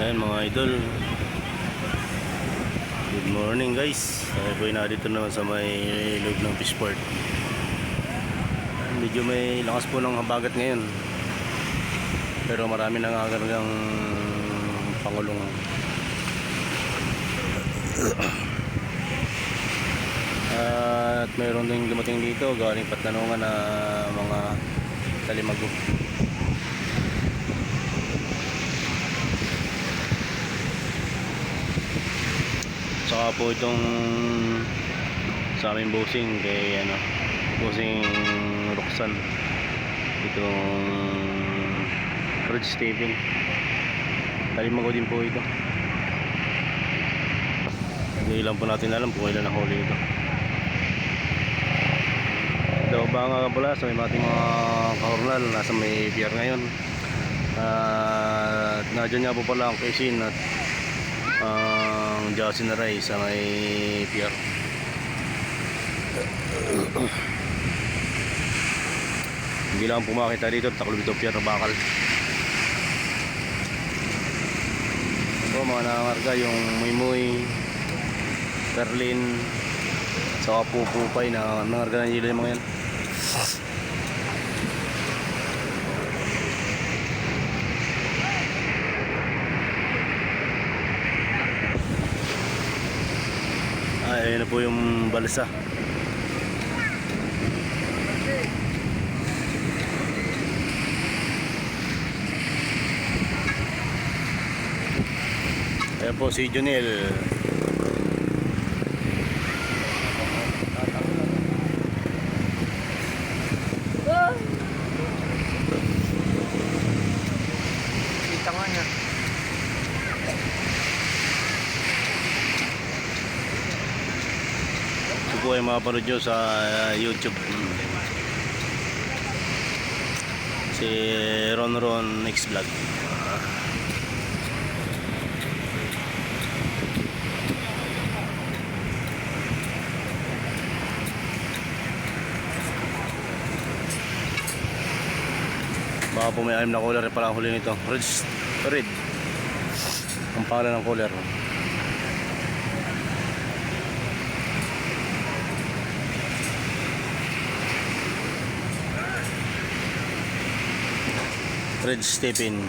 Ayan mga idol. Good morning guys. Tayo po na dito naman sa may loob ng fishport. Medyo may lakas po ng habagat ngayon. Pero marami nang agargang pangulong. At mayroon ding dumating dito galing patnanungan na mga talimago. Saka po itong sa aming bossing kay ano, bossing Roxanne. Itong Ridge Taping. Talimago din po ito. Hindi lang po natin alam kung kailan ang huli ito. Ito ba nga pala sa may ating mga kahornal nasa may pier ngayon. At nadyan nga po pala ang Quezon at ang Jocelyn na Ray sa may pier. Hindi lang po makita dito, taklob ito pier na bakal. Ito mga nangangarga yung Muymoy, Berlin, sa Pupupay na nangarga ng ilaw yung mga yan. Po yung balsa. Ayan po si Junel. Po ay mapanood nyo sa uh, YouTube. Si Ron Ron X Vlog. Baka po may anim na cooler pala ang huli nito. Red. Red. Ang pangalan ng cooler. Red Stephen.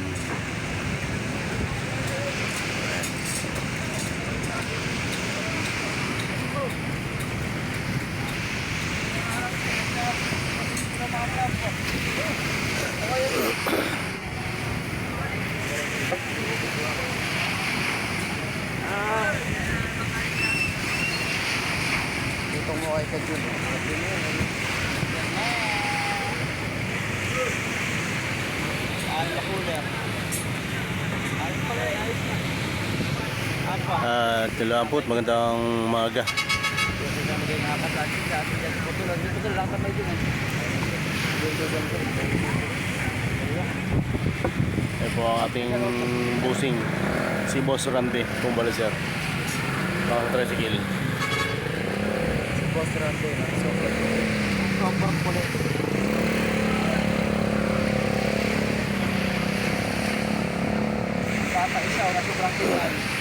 Dito mo kay Kajun. Kajun yun. Ano na cooler? Ayos pala eh, ayos na. Ano pa? At Tilampot, magandang umaga. Dito sa mga nakakatagi sa atin dyan. Putulog, dito ko lang kamay dyan. Dito dyan ko. Ito po ang ating busing. Si Boss Rambe, kung balaser. Pang tricycle. Boss Rande. Sobrang sobrang kulit. Bata isa, wala sobrang